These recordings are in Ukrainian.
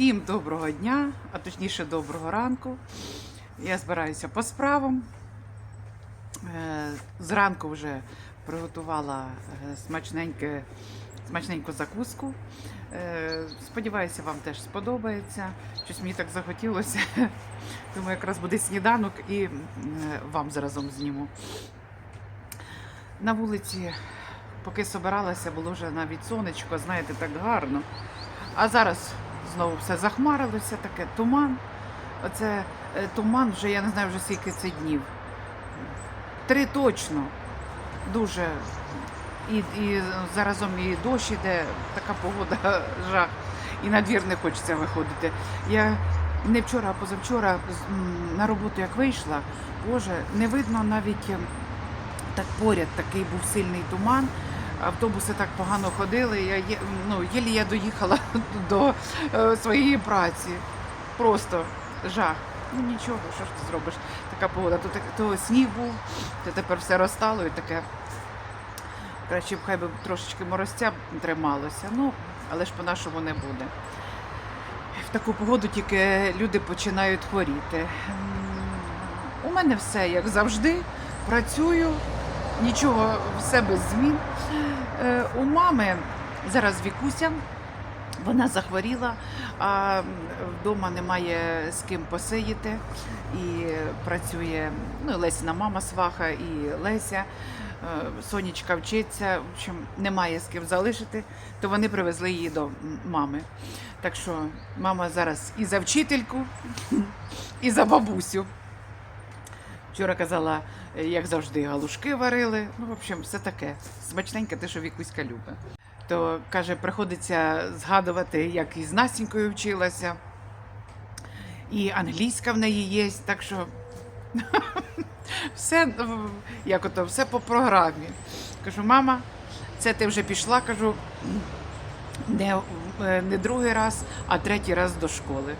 Всім доброго дня, а точніше доброго ранку. Я збираюся по справам. Е, Зранку вже приготувала е, смачненьке, смачненьку закуску. Е, Сподіваюся, вам теж сподобається. Щось мені так захотілося. Думаю, якраз буде сніданок і вам заразом зніму. На вулиці, поки собиралася, було вже навіть сонечко, знаєте, так гарно. А зараз знову все захмарилося, таке туман. Оце е, туман вже я не знаю вже скільки це днів. Три точно. Дуже. І, і заразом і дощ іде, така погода жах. І на двір не хочеться виходити. Я не вчора, а позавчора на роботу як вийшла, Боже, не видно навіть ем, так поряд такий був сильний туман. Автобуси так погано ходили. Я ну, єлі я доїхала до е, своєї праці. Просто жах. Ну нічого, що ж ти зробиш? Така погода. То, то сніг був, то тепер все розтало і таке. Краще б хай би трошечки морозця трималося. Ну, але ж по-нашому не буде. В таку погоду тільки люди починають хворіти. У мене все як завжди. Працюю, нічого, все без змін. Е, У мами зараз Вікуся, вона захворіла, а вдома немає з ким посидіти. І працює ну, Лесіна мама сваха і Леся. Е, Сонечка вчиться, в общем, немає з ким залишити, то вони привезли її до мами. Так що мама зараз і за вчительку, і за бабусю. Вчора казала, як завжди, галушки варили. Ну, в общем, все таке. Смачненьке, те, що Вікуська любить. То каже, приходиться згадувати, як і з Настінькою вчилася, і англійська в неї є, так що все, е, як ото, все по програмі. Кажу, мама, це ти вже пішла, кажу, не, е, не другий раз, а третій раз до школи.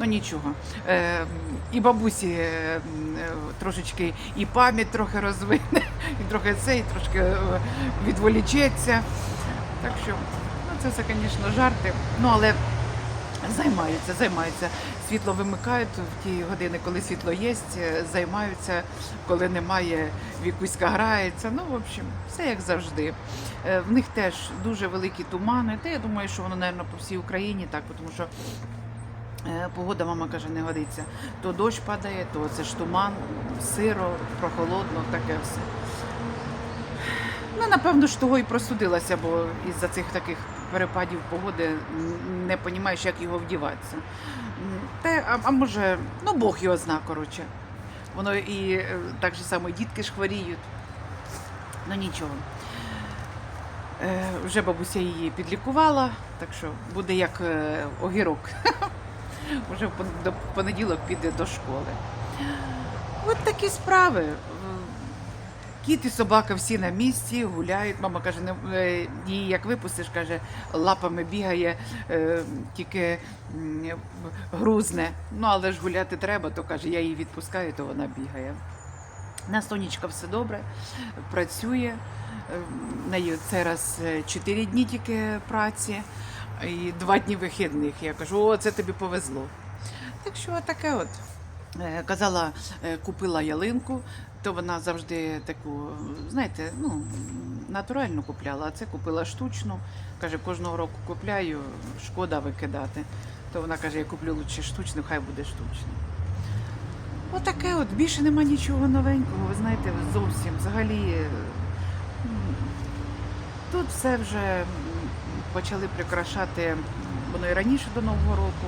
Ну нічого. Е, і бабусі е, е, трошечки і пам'ять трохи розвине, і трохи це, і трошки відволічеться. Так що, ну це все, звісно, жарти. Ну але займаються, займаються. Світло вимикають в ті години, коли світло є, е, займаються, коли немає, вікуська грається. Ну, в общем, все як завжди. Е, В них теж дуже великі тумани. Та я думаю, що воно, мабуть, по всій Україні так, тому що е, погода, мама каже, не годиться. То дощ падає, то це ж туман, сиро, прохолодно, таке все. Напевно ж того і простудилася, бо із-за цих таких перепадів погоди не розумієш, як його вдіватися. Те, а, а може, ну Бог його зна, коротше. Воно і е, так же само і дітки ж хворіють. Ну нічого. Е, вже бабуся її підлікувала, так що буде як е, огірок. Вже в понеділок піде до школи. От такі справи. Кіт і собака всі на місці, гуляють. Мама каже, не, е, її як випустиш, каже, лапами бігає, е, тільки грузне. Ну, але ж гуляти треба, то каже, я її відпускаю, то вона бігає. На сонечка все добре, працює. Е, неї це раз 4 дні тільки праці і 2 дні вихідних. Я кажу, о, це тобі повезло. Так що таке от. Е, Казала, е, купила ялинку, то вона завжди таку, знаєте, ну, натуральну купляла, а це купила штучну. Каже, кожного року купляю, шкода викидати. То вона каже, я куплю лучше штучну, хай буде штучна. Отаке от, більше нема нічого новенького, ви знаєте, зовсім взагалі. е, Тут все вже почали прикрашати, воно і раніше до Нового року,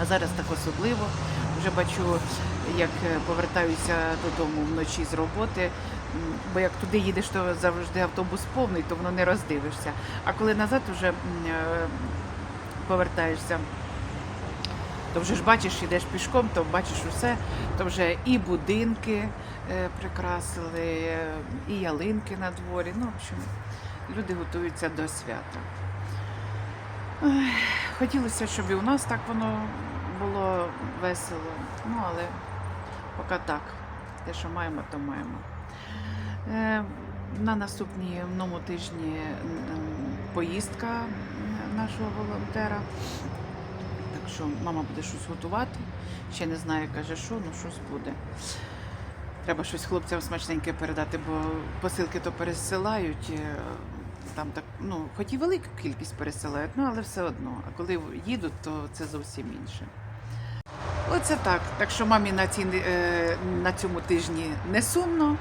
а зараз так особливо. Вже бачу, як е, повертаюся додому вночі з роботи. Бо як туди їдеш, то завжди автобус повний, то воно не роздивишся. А коли назад вже е, повертаєшся, то вже ж бачиш, йдеш пішком, то бачиш усе, то вже і будинки е, прикрасили, і ялинки на дворі. Ну, в общем, люди готуються до свята. Хотілося, щоб і у нас так воно було весело. Ну, але поки так. Те, що маємо, то маємо. Е, На наступному тижні поїздка нашого волонтера. Так що мама буде щось готувати. Ще не знаю, каже, що, ну щось буде. Треба щось хлопцям смачненьке передати, бо посилки то пересилають. е, Там так, ну, хоч і велику кількість пересилають, ну але все одно. А коли їдуть, то це зовсім інше. Оце так. Так що мамі на, ці, е, на цьому тижні не сумно.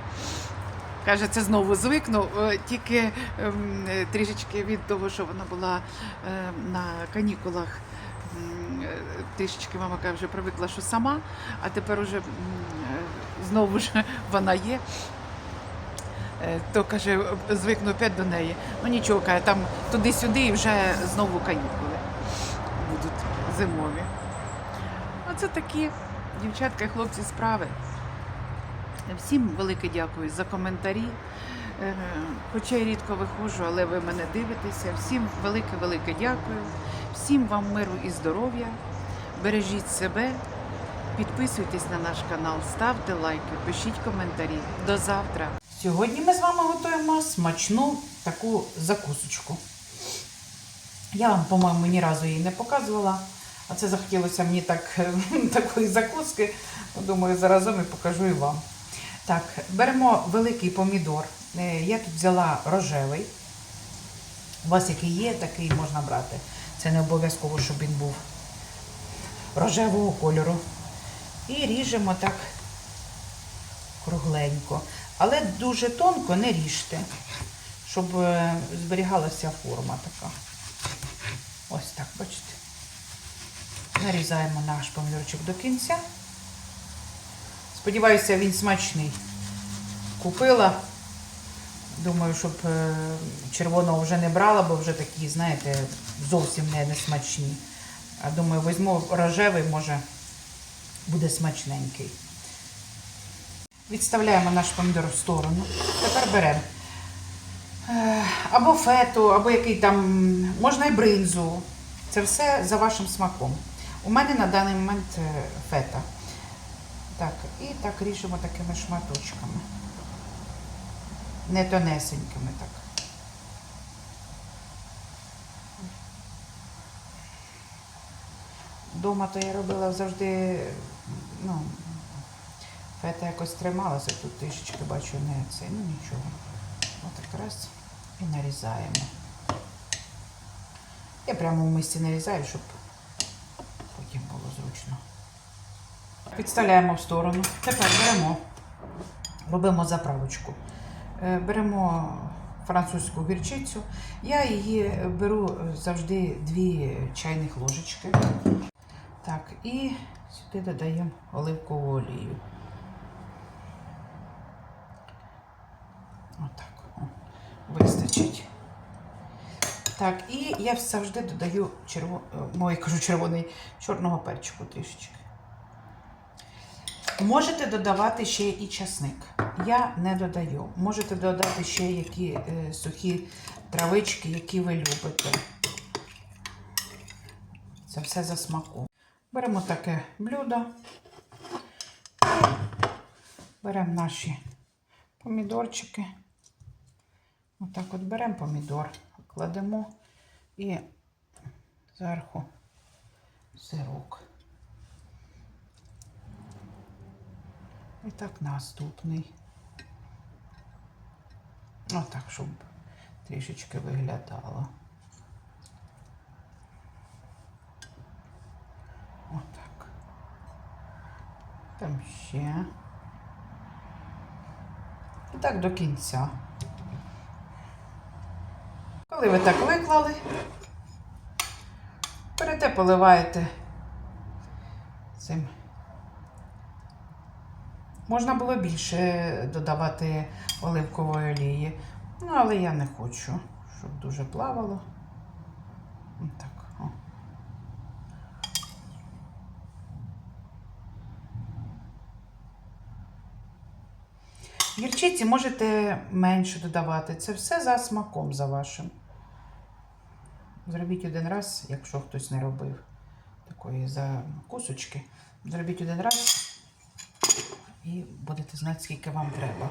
Каже, це знову звикну, е, тільки ем, трішечки від того, що вона була е, на канікулах. Трішечки мама каже, привикла, що сама, а тепер уже знову ж вона є. То каже, звикну опять до неї. Ну нічого, каже, там туди-сюди і вже знову канікули будуть зимові. Оце такі дівчатка і хлопці справи. Всім велике дякую за коментарі. Е, Хоча я рідко виходжу, але ви мене дивитеся. Всім велике-велике дякую. Всім вам миру і здоров'я. Бережіть себе, підписуйтесь на наш канал, ставте лайки, пишіть коментарі. До завтра. Сьогодні ми з вами готуємо смачну таку закусочку. Я вам, по-моєму, ні разу її не показувала. А це захотілося мені так, такої закуски. Думаю, заразом і покажу і вам. Так, беремо великий помідор. Е, Я тут взяла рожевий. У вас який є, такий можна брати. Це не обов'язково, щоб він був рожевого кольору. І ріжемо так кругленько. Але дуже тонко не ріжте, щоб е, зберігалася форма така. Ось так, бачите. Нарізаємо наш помідорчик до кінця. Сподіваюся, він смачний. Купила. Думаю, щоб е, червоного вже не брала, бо вже такі, знаєте, зовсім не, не смачні. А думаю, візьму рожевий, може, буде смачненький. Відставляємо наш помідор в сторону. Тепер беремо е, або фету, або який там, можна і бринзу. Це все за вашим смаком. У мене на даний момент е, фета. Так, і так ріжемо такими шматочками. Не тонесенькими так. Дома то я робила завжди, ну, фета якось трималася, тут трішечки бачу не це, ну нічого. Отак раз і нарізаємо. Я прямо в мисці нарізаю, щоб Підставляємо в сторону. Тепер беремо, робимо заправочку. Е, Беремо французьку гірчицю. Я її беру завжди дві чайних ложечки. Так, і сюди додаємо оливкову олію. Отак. Вистачить. Так, і я завжди додаю черво... Ой, кажу червоний, чорного перчику трішечки. Можете додавати ще і часник. Я не додаю. Можете додати ще які е, сухі травички, які ви любите. Це все за смаком. Беремо таке блюдо. Беремо наші помідорчики. Отак от беремо помідор, кладемо і зверху сирок. І так наступний. Отак, щоб трішечки виглядало. Отак. Там ще. І так до кінця. Коли ви так виклали, берете, поливаєте цим. Можна було більше додавати оливкової олії, ну, але я не хочу, щоб дуже плавало. Так, о. Гірчиці можете менше додавати. Це все за смаком за вашим. Зробіть один раз, якщо хтось не робив такої закусочки. Зробіть один раз і будете знати, скільки вам треба.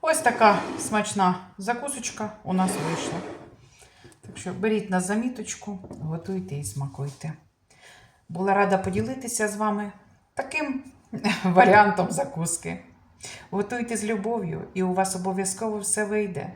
Ось така смачна закусочка у нас вийшла. Так що беріть на заміточку, готуйте і смакуйте. Була рада поділитися з вами таким варіантом закуски. Готуйте з любов'ю, і у вас обов'язково все вийде.